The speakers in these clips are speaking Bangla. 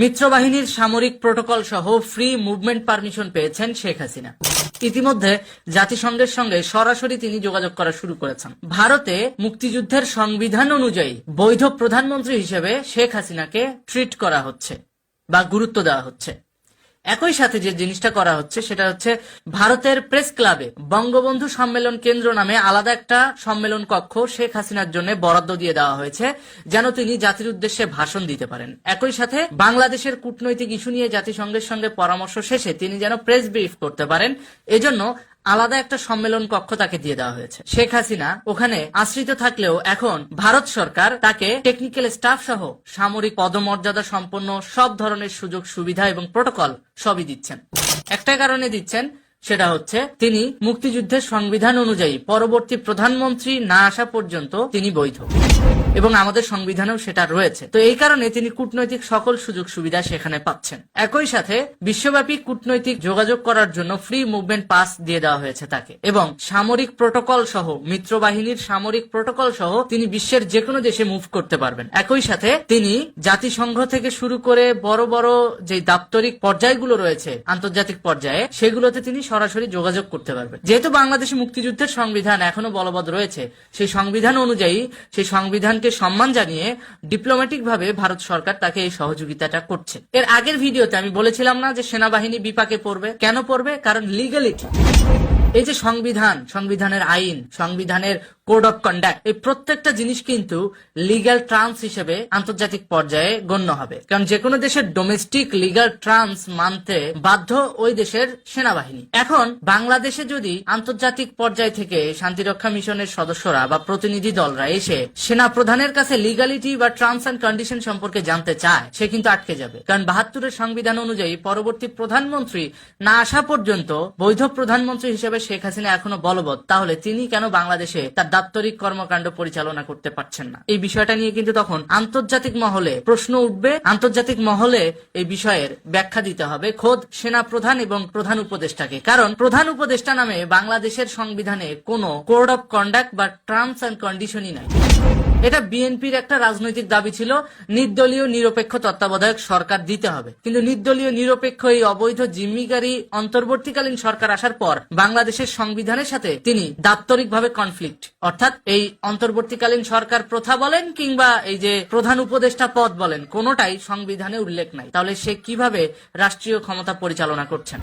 মিত্রবাহিনীর সামরিক প্রোটোকল সহ ফ্রি মুভমেন্ট পারমিশন পেয়েছেন শেখ হাসিনা। ইতিমধ্যে জাতিসংঘের সঙ্গে সরাসরি তিনি যোগাযোগ করা শুরু করেছেন। ভারতে মুক্তিযুদ্ধের সংবিধান অনুযায়ী বৈধ প্রধানমন্ত্রী হিসেবে শেখ হাসিনাকে ট্রিট করা হচ্ছে বা গুরুত্ব দেওয়া হচ্ছে। একই সাথে যে জিনিসটা করা হচ্ছে, সেটা হচ্ছে ভারতের প্রেস ক্লাবে বঙ্গবন্ধু সম্মেলন কেন্দ্র নামে আলাদা একটা সম্মেলন কক্ষ শেখ হাসিনার জন্য বরাদ্দ দিয়ে দেওয়া হয়েছে, যেন তিনি জাতির উদ্দেশ্যে ভাষণ দিতে পারেন। একই সাথে বাংলাদেশের কূটনৈতিক ইস্যু নিয়ে জাতিসংঘের সঙ্গে পরামর্শ শেষে তিনি যেন প্রেস ব্রিফ করতে পারেন। এজন্য আলাদা একটা সম্মেলন কক্ষ তাকে দিয়ে দেওয়া হয়েছে। শেখ হাসিনা ওখানে আশ্রিত থাকলেও এখন ভারত সরকার তাকে টেকনিক্যাল স্টাফ সহ সামরিক পদমর্যাদা সম্পন্ন সব ধরনের সুযোগ, সুবিধা এবং প্রোটোকল সবই দিচ্ছেন। একটা কারণে দিচ্ছেন, সেটা হচ্ছে তিনি মুক্তিযুদ্ধের সংবিধান অনুযায়ী পরবর্তী প্রধানমন্ত্রী না আসা পর্যন্ত তিনি বৈধ। এবং আমাদের সংবিধানেও সেটা রয়েছে। তো এই কারণে তিনি কূটনৈতিক সকল সুযোগ সুবিধা সেখানে পাচ্ছেন। একই সাথে বিশ্বব্যাপী কূটনৈতিক যোগাযোগ করার জন্য ফ্রি মুভমেন্ট পাস দিয়ে দেওয়া হয়েছে তাকে। এবং সামরিক প্রোটোকল সহ মিত্র বাহিনীর সামরিক প্রোটোকল সহ তিনি বিশ্বের যে কোনো দেশে মুভ করতে পারবেন। একই সাথে তিনি জাতিসংঘ থেকে শুরু করে বড় বড় যে দাপ্তরিক পর্যায়গুলো রয়েছে, আন্তর্জাতিক পর্যায়ে, সেগুলোতে তিনি সরাসরি যোগাযোগ করতে পারবেন। যেহেতু বাংলাদেশে মুক্তিযুদ্ধের সংবিধান এখনও বলবৎ রয়েছে, সেই সংবিধান অনুযায়ী সেই সংবিধানকে সম্মান জানিয়ে ডিপ্লোম্যাটিক ভাবে ভারত সরকার তাকে এই সহযোগিতাটা করছে। এর আগের ভিডিওতে আমি বলেছিলাম না যে সেনাবাহিনী বিপাকে পড়বে। কেন পড়বে? কারণ লিগালিটি এই যে সংবিধান, সংবিধানের আইন, সংবিধানের কোড অফ কন্ডাক্ট, এই প্রত্যেকটা জিনিস কিন্তু লিগ্যাল ট্রান্স হিসেবে আন্তর্জাতিক পর্যায়ে গণ্য হবে। কারণ যে কোনো দেশের ডোমেস্টিক লিগ্যাল ট্রান্স মানতে বাধ্য ওই দেশের সেনাবাহিনী। এখন বাংলাদেশে যদি আন্তর্জাতিক পর্যায় থেকে শান্তিরক্ষা মিশনের সদস্যরা বা প্রতিনিধি দলরা এসে সেনা প্রধানের কাছে লিগালিটি বা ট্রান্স অ্যান্ড কন্ডিশন সম্পর্কে জানতে চায়, সে কিন্তু আটকে যাবে। কারণ বাহাত্তরের সংবিধান অনুযায়ী পরবর্তী প্রধানমন্ত্রী না আসা পর্যন্ত বৈধ প্রধানমন্ত্রী হিসেবে শেখ হাসিনা এখনও বলবৎ, তাহলে তিনি কেন বাংলাদেশে তার দাপ্তরিক কর্মকাণ্ড পরিচালনা করতে পারছেন না। এই বিষয়টা নিয়ে কিন্তু তখন আন্তর্জাতিক মহলে প্রশ্ন উঠবে। আন্তর্জাতিক মহলে এই বিষয়ের ব্যাখ্যা দিতে হবে। খোদ সেনা প্রধান এবং প্রধান উপদেষ্টাকে। কারণ প্রধান উপদেষ্টা নামে বাংলাদেশের সংবিধানে কোনো কোড অফ কন্ডাক্ট বা টার্মস অ্যান্ড কন্ডিশনই নাই। এটা বিএনপির একটা রাজনৈতিক দাবি ছিল, নির্দলীয় নিরপেক্ষ তত্ত্বাবধায়ক সরকার দিতে হবে। কিন্তু নির্দলীয় নিরপেক্ষ এই অবৈধ জিম্মিকারী অন্তর্বর্তীকালীন সরকার আসার পর বাংলাদেশের সংবিধানের সাথে তিনি দাপ্তরিকভাবে কনফ্লিক্ট অর্থাৎ এই অন্তর্বর্তীকালীন সরকার প্রথা বলেন কিংবা এই যে প্রধান উপদেষ্টা পদ বলেন, কোনোটাই সংবিধানে উল্লেখ নাই। তাহলে সে কীভাবে রাষ্ট্রীয় ক্ষমতা পরিচালনা করছেন?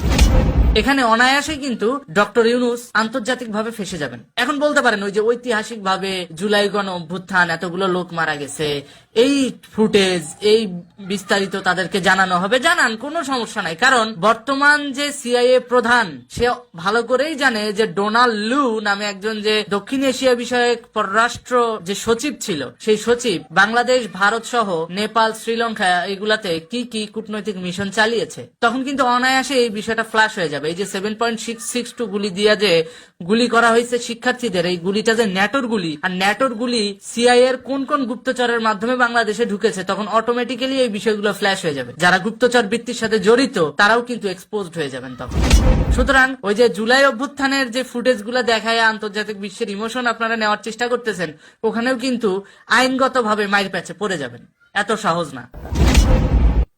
এখানে অনায়াসে কিন্তু ডক্টর ইউনুস আন্তর্জাতিক ভাবে ফেসে যাবেন। এখন বলতে পারেন, ওই যে ঐতিহাসিক ভাবে জুলাই গণ অভ্যুত্থান এতগুলো লোক মারা গেছে এই ফুটেজ, এই বিস্তারিত তাদেরকে জানানো হবে। জানান, কোনো সমস্যা নাই। কারণ বর্তমান যে সিআইএ প্রধান, সে ভালো করেই জানে যে ডোনাল্ড লু নামে একজন যে দক্ষিণ এশিয়া বিষয়ক পররাষ্ট্র যে সচিব ছিল, সেই সচিব, বাংলাদেশ, ভারত সহ নেপাল, শ্রীলঙ্কা এগুলাতে কি কি কূটনৈতিক মিশন চালিয়েছে। তখন কিন্তু অনায়াসে এই বিষয়টা ফ্ল্যাশ হয়ে যাবে। এই যে seven point six six two গুলি দিয়া যে গুলি করা হয়েছে শিক্ষার্থীদের, এই গুলিটা যে ন্যাটোর গুলি, আর ন্যাটোর গুলি সিআই এর কোন কোন গুপ্তচরের মাধ্যমে বাংলাদেশে ঢুকেছে, তখন অটোমেটিক্যালি এই বিষয়গুলো ফ্ল্যাশ হয়ে যাবে। যারা গুপ্তচর বৃত্তির সাথে জড়িত, তারাও কিন্তু এক্সপোজড হয়ে যাবেন তখন। সুতরাং ওই যে জুলাই অভ্যুত্থানের যে ফুটেজগুলো দেখায় আন্তর্জাতিক বিশ্বের ইমোশন আপনারা নেওয়ার চেষ্টা করতেছেন, ওখানেও কিন্তু আইনগত ভাবে মাইর প্যাচে পড়ে যাবেন। এত সহজ না।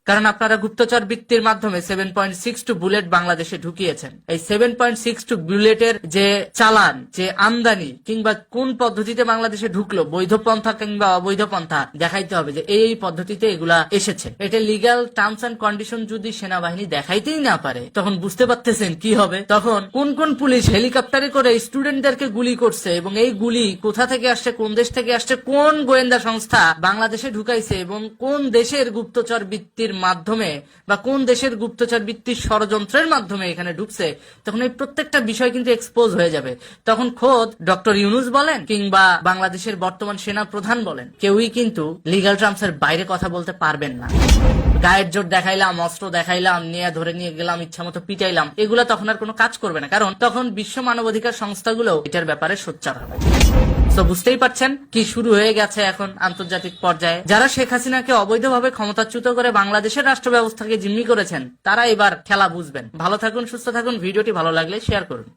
কারণ আপনারা গুপ্তচর বৃত্তির মাধ্যমে seven point six two bullet বাংলাদেশে ঢুকিয়েছেন। এই সেভেন পয়েন্ট সিক্স টু বুলেটের যে চালান, যে আমদানি, কিংবা কোন পদ্ধতিতে বাংলাদেশে ঢুকলো, বৈধ পন্থা কিংবা অবৈধ পন্থা, দেখাইতে হবে যে এই পদ্ধতিতে এগুলা এসেছে। এটা লিগ্যাল টার্মস অ্যান্ড কন্ডিশন যদি সেনাবাহিনী দেখাইতেই না পারে, তখন বুঝতে পারতেছেন কি হবে। তখন কোন কোন পুলিশ হেলিকপ্টারে করে স্টুডেন্টদেরকে গুলি করছে এবং এই গুলি কোথা থেকে আসছে, কোন দেশ থেকে আসছে, কোন গোয়েন্দা সংস্থা বাংলাদেশে ঢুকাইছে এবং কোন দেশের গুপ্তচর বৃত্তির মাধ্যমে বা কোন দেশের গুপ্তচর বৃত্তির ষড়যন্ত্রের মাধ্যমে এখানে ঢুকছে, তখন এই প্রত্যেকটা বিষয় কিন্তু এক্সপোজ হয়ে যাবে। তখন খোদ ডক্টর ইউনুস বলেন কিংবা বাংলাদেশের বর্তমান সেনা প্রধান বলেন, কেউই কিন্তু লিগাল টার্মস এর বাইরে কথা বলতে পারবেন না। গায়ের জোর দেখাইলাম, অস্ত্র দেখাইলাম, নিয়ে ধরে নিয়ে গেলাম ইচ্ছা মতো পিটাইলাম, এগুলো তখন আর কোনো কাজ করবে না। কারণ তখন বিশ্ব মানবাধিকার সংস্থাগুলো এটার ব্যাপারে সোচ্চার হবে। তো বুঝতেই পারছেন কি শুরু হয়ে গেছে এখন আন্তর্জাতিক পর্যায়ে। যারা শেখ হাসিনাকে অবৈধভাবে ক্ষমতাচ্যুত করে বাংলাদেশের রাষ্ট্র ব্যবস্থাকে জিম্মি করেছেন, তারা এবার খেলা বুঝবেন। ভালো থাকুন, সুস্থ থাকুন। ভিডিওটি ভালো লাগলে শেয়ার করুন।